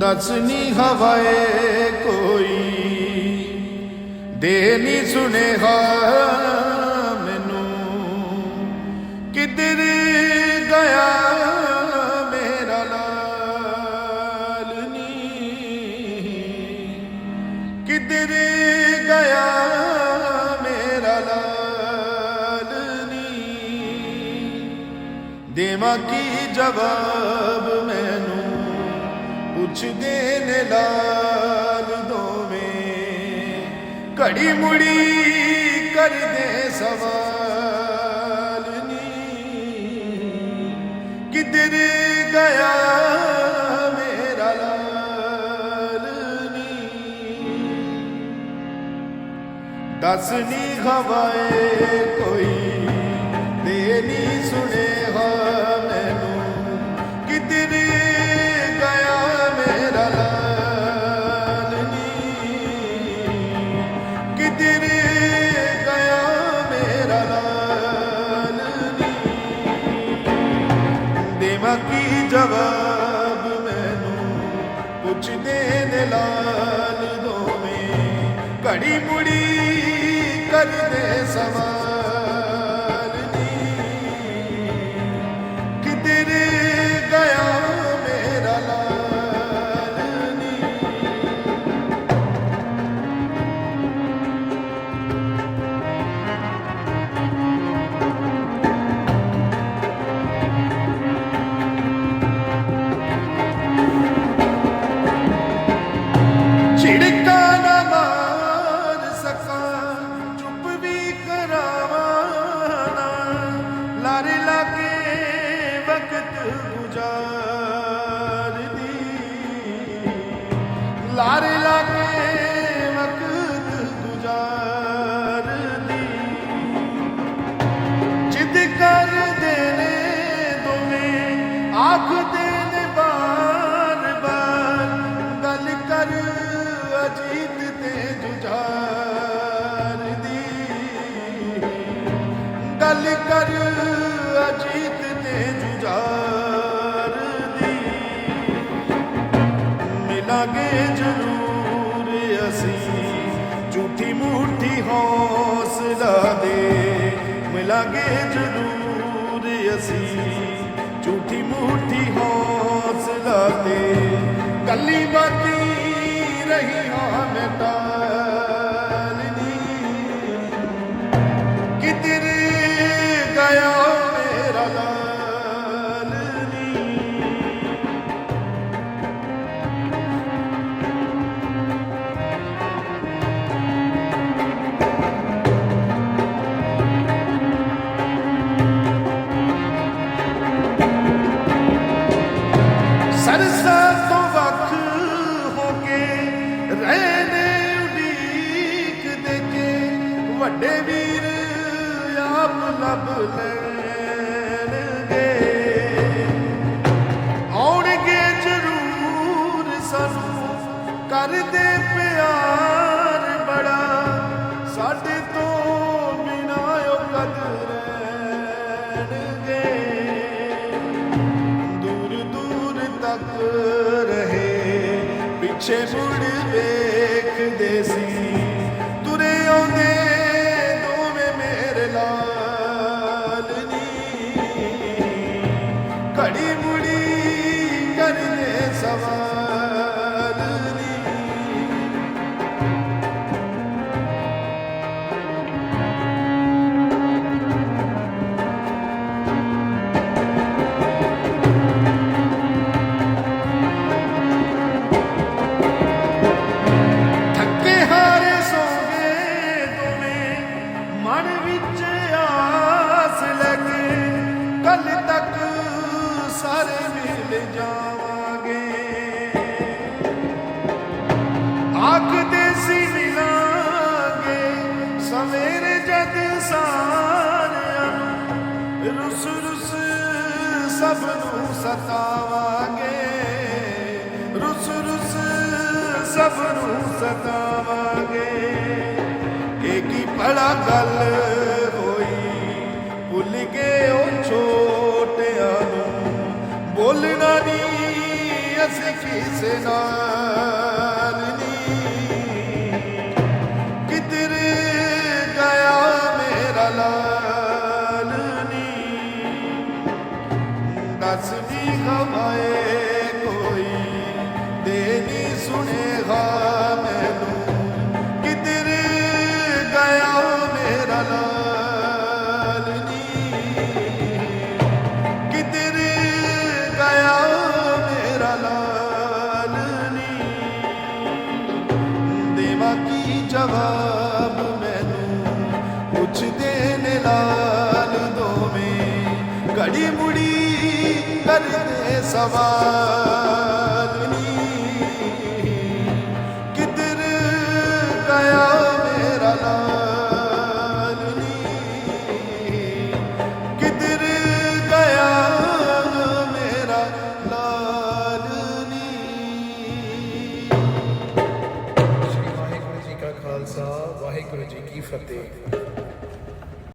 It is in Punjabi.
ਦਸਨੀ ਹਵਾਏ ਕੋਈ। ਦੇ ਨਹੀਂ ਸੁਨੇਹਾ ਮੈਨੂੰ। ਕਿਧਰ ਗਿਆ ਮੇਰਾ ਲਾਲ ਨੀ? ਕਿਧਰ ਗਿਆ ਮੇਰਾ ਲਾਲ ਨੀ? ਦੇਵਾਂ ਕੀ ਜਵਾਬ ਮੈਂ ਪੁੱਛਦੇ ਨੇ ਲਾਲ ਦੋਵੇਂ। ਘੜੀ ਮੁੜੀ ਕਰਦੇ ਸਵਾਲ ਨੀ। ਕਿੱਧਰ ਗਿਆ ਮੇਰਾ ਲਾਲ ਨੀ। ਦੱਸ ਨੀ ਖਵਾਏ ਕੋਈ, ਦੇ ਨੀ ਸੁਣ ਘੜੀ ਮੁੜੀ ਕਰਦੇ ਸਵਾਲ ਮਿਲਾਂਗੇ ਜ਼ਰੂਰ ਅਸੀਂ ਝੂਠੀ ਮੂਠੀ ਹੌਸਲਾ ਦੇ ਮਿਲਾਂਗੇ ਜ਼ਰੂਰ ਅਸੀਂ ਝੂਠੀ ਮੂਠੀ ਹੌਸਲਾ ਦੇ ਕੱਲੀ ਬਾਤੀ ਰਹੀ ਹਾਂ ਮਿਟਾਲਨੀ ਕਰਦੇ ਪਿਆਰ ਬੜਾ। ਸਾਡੇ ਤੋਂ ਬਿਨਾ ਉਹ ਕਦ ਰਹਿਣਗੇ? ਦੂਰ ਦੂਰ ਤੱਕ ਰਹੇ, ਪਿੱਛੇ ਮੁੜ ਵੇਖਦੇ ਸੀ। ਸਵੇਰ ਜਦ ਸਾਰਿਆਂ ਨੂੰ ਰੁਸ ਰੁੱਸ ਸਭ ਨੂੰ ਸਤਾਵਾਂਗੇ। ਰੁਸ ਰੁਸ ਸਭ ਨੂੰ ਸਤਾਵਾਂਗੇ। ਇਹ ਕੀ ਬੜਾ ਗੱਲ ਹੋਈ? ਭੁੱਲ ਗਏ ਉਹ ਛੋਟਿਆਂ ਨੂੰ। ਬੋਲਣਾ ਨਹੀਂ ਅਸੀਂ ਕਿਸੇ ਨਾਲ। ਦੱਸ ਵੀ ਖਵਾਏ ਕੋਈ ਦੇ ਨਹੀਂ ਸੁਣੇਗਾ ਮੈਨੂੰ ਕਿਧਰ ਗਿਆ ਮੇਰਾ ਲਾਲ ਨੀ ਕਿਧਰ ਗਿਆ ਮੇਰਾ ਲਾਲ ਨੀ ਦੇਵਾਂ ਕੀ ਜਵਾਬ? ਕਰਦੇ